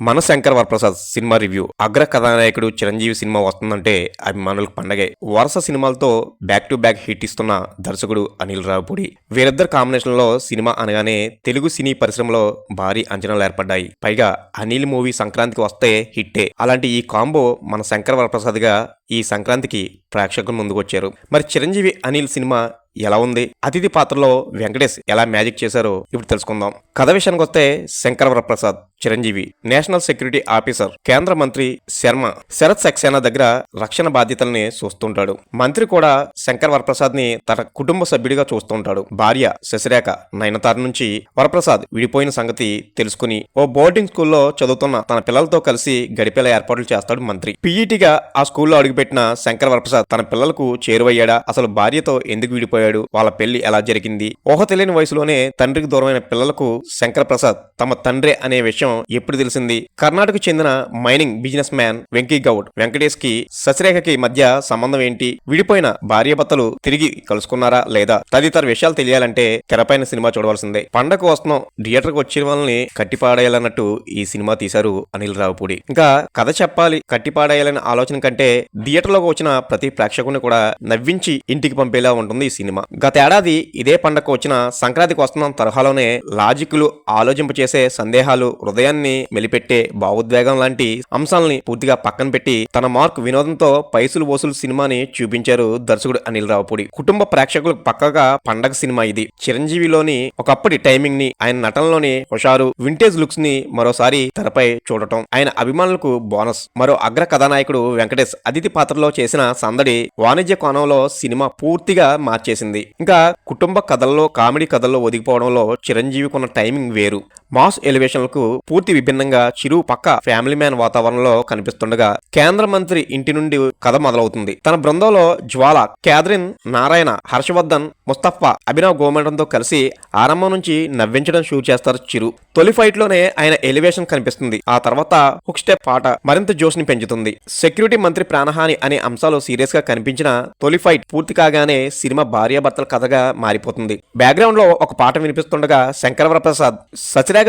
మన Shankar Varaprasad cinema review. అగ్ర కథానాయకుడు చిరంజీవి సినిమా వస్తుందంటే అభిమానులకు పండగే. వరుస సినిమాలతో బ్యాక్ టు బ్యాక్ హిట్ ఇస్తున్న దర్శకుడు అనిల్ రావుపూడి. వీరిద్దరు కాంబినేషన్లో సినిమా అనగానే తెలుగు సినీ పరిశ్రమలో భారీ అంచనాలు ఏర్పడ్డాయి. పైగా అనిల్ మూవీ సంక్రాంతికి వస్తే హిట్టే. అలాంటి ఈ కాంబో మన శంకర్ వరప్రసాద్గా ఈ సంక్రాంతికి ప్రేక్షకుల ముందుకు వచ్చారు మరి చిరంజీవి అనిల్ సినిమా ఎలా ఉంది? అతిథి పాత్రలో వెంకటేష్ ఎలా మ్యాజిక్ చేశారో ఇప్పుడు తెలుసుకుందాం. కథ విషయానికి వస్తే Shankara Varaprasad Chiranjeevi national security officer కేంద్ర మంత్రి శర్మ శరత్ సక్సేనా దగ్గర రక్షణ బాధ్యతల్ని చూస్తుంటాడు. మంత్రి కూడా శంకర్ వరప్రసాద్ని తన కుటుంబ సభ్యుడిగా చూస్తుంటాడు. భార్య శశిరేఖ నయనతార నుంచి వరప్రసాద్ విడిపోయిన సంగతి తెలుసుకుని ఓ బోర్డింగ్ స్కూల్లో చదువుతున్న తన పిల్లలతో కలిసి గడిపేలా ఏర్పాట్లు చేస్తాడు మంత్రి. పీఈటీగా ఆ స్కూల్లో అడుగుపెట్టిన శంకర్ వరప్రసాద్ తన పిల్లలకు చేరువయ్యాడా? అసలు భార్యతో ఎందుకు విడిపోయాడు? వాళ్ళ పెళ్ళి ఎలా జరిగింది? ఊహ తెలియని వయసులోనే తండ్రికి దూరమైన పిల్లలకు శంకర్ ప్రసాద్ తమ తండ్రి అనే విషయం ఎప్పుడు తెలిసింది? కర్ణాటకకు చెందిన mining businessman Venky Goud వెంకటేష్కి శశిరేఖకి మధ్య సంబంధం ఏంటి? విడిపోయిన భార్యాభర్తలు తిరిగి కలుసుకున్నారా లేదా? తదితర విషయాలు తెలియాలంటే తెరపైన సినిమా చూడవలసిందే. పండగ వస్తున్నాం థియేటర్కి వచ్చిన వాళ్ళని కట్టిపాడేయాలన్నట్టు ఈ సినిమా తీశారు అనిల్ రావుపూడి. ఇంకా కథ చెప్పాలి కట్టిపాడేయాలనే ఆలోచన కంటే థియేటర్లోకి వచ్చిన ప్రతి ప్రేక్షకుని కూడా నవ్వించి ఇంటికి పంపేలా ఉంటుంది ఈ సినిమా. గత ఏడాది ఇదే పండగకు వచ్చిన సంక్రాంతికి వస్తున్న తరహాలోనే లాజిక్లు ఆలోచింపచేసే సందేహాలు హృదయాన్ని మెలిపెట్టే భావోద్వేగం లాంటి అంశాలని పూర్తిగా పక్కన పెట్టి తన మార్క్ వినోదంతో పైసులు వసూలు సినిమాని చూపించారు దర్శకుడు అనిల్ రావుపూడి. కుటుంబ ప్రేక్షకులకు పక్కగా పండగ సినిమా ఇది. చిరంజీవిలోని ఒకప్పటి టైమింగ్ని ఆయన నటనలోని హుషారు వింటేజ్ లుక్స్ని మరోసారి తెరపై చూడటం ఆయన అభిమానులకు బోనస్. మరో అగ్ర కథానాయకుడు వెంకటేష్ అతిథి పాత్రలో చేసిన సందడి వాణిజ్య కోణంలో సినిమా పూర్తిగా మార్చేసింది. ఇంకా కుటుంబ కథల్లో కామెడీ కథల్లో ఒదిగిపోవడంలో చిరంజీవికి ఉన్న టైమింగ్ వేరు. మాస్ ఎలివేషన్లకు పూర్తి విభిన్నంగా చిరు పక్క ఫ్యామిలీ మ్యాన్ వాతావరణంలో కనిపిస్తుండగా కేంద్ర మంత్రి ఇంటి నుండి కథ మొదలవుతుంది. తన బృందంలో జ్వాల క్యాథరిన్ నారాయణ హర్షవర్ధన్ ముస్తఫా అభినవ్ గోమండంతో కలిసి ఆరంభం నుంచి నవ్వించడం షూట్ చేస్తారు చిరు. తొలి ఫైట్లోనే ఆయన ఎలివేషన్ కనిపిస్తుంది. ఆ తర్వాత హుక్ స్టెప్ పాట మరింత జోష్ని పెంచుతుంది. సెక్యూరిటీ మంత్రి ప్రాణహాని అనే అంశాలు సీరియస్గా కనిపించిన తొలి ఫైట్ పూర్తి కాగానే సినిమా భార్యాభర్తల కథగా మారిపోతుంది. బ్యాక్గ్రౌండ్లో ఒక పాట వినిపిస్తుండగా శంకరవర ప్రసాద్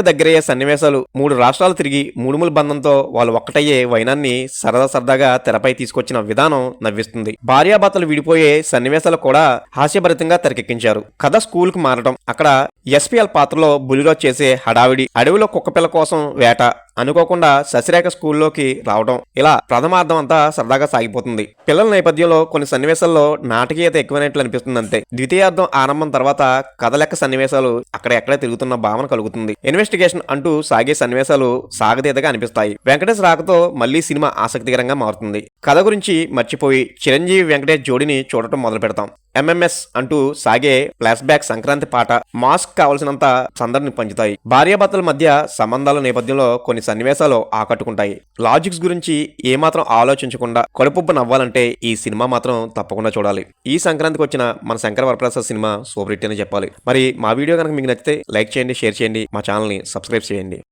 దగ్గరయ్యే సన్నివేశాలు మూడు రాష్ట్రాలు తిరిగి మూడుముల బంధంతో వాళ్ళు ఒక్కటయ్యే వైనాన్ని సరదా సరదాగా తెరపై తీసుకొచ్చిన విధానం నవ్విస్తుంది. భార్యాభర్తలు విడిపోయే సన్నివేశాలు కూడా హాస్యభరితంగా తెరకెక్కించారు. కథ స్కూల్కు మారటం అక్కడ ఎస్పీఎల్ పాత్రలో బులిలో చేసే హడావిడి అడవిలో కుక్కపిల్ల కోసం వేట అనుకోకుండా శశిరేఖ స్కూల్లోకి రావడం. ఇలా ప్రథమార్థం అంతా సరదాగా సాగిపోతుంది. పిల్లల నేపథ్యంలో కొన్ని సన్నివేశాల్లో నాటకీయత ఎక్కువైనట్లు అనిపిస్తుంది అంతే ద్వితీయార్థం ఆరంభం తర్వాత కథలెక్క సన్నివేశాలు అక్కడెక్కడే తిరుగుతున్న భావన కలుగుతుంది. ఇన్వెస్టిగేషన్ అంటూ సాగే సన్నివేశాలు సాగతీతగా అనిపిస్తాయి. వెంకటేష్ రాకతో మళ్ళీ సినిమా ఆసక్తికరంగా మారుతుంది. కథ గురించి మర్చిపోయి చిరంజీవి వెంకటేష్ జోడిని చూడటం మొదలు పెడతాం ఎంఎంఎస్ అంటూ సాగే ఫ్లాష్ బ్యాక్ సంక్రాంతి పాట మాస్క్ కావలసినంత సందడిని పంచుతాయి. భార్యాభర్తల మధ్య సంబంధాల నేపథ్యంలో కొన్ని సన్నివేశాలు ఆకట్టుకుంటాయి. లాజిక్స్ గురించి ఏమాత్రం ఆలోచించకుండా కడుపుబ్బ నవ్వాలంటే ఈ సినిమా మాత్రం తప్పకుండా చూడాలి. ఈ సంక్రాంతికి వచ్చిన మన Shankara Varaprasad cinema super hit అని చెప్పాలి. మరి మా వీడియో కనుక మీకు నచ్చితే లైక్ చేయండి షేర్ చేయండి మా ఛానల్ని సబ్స్క్రైబ్ చేయండి.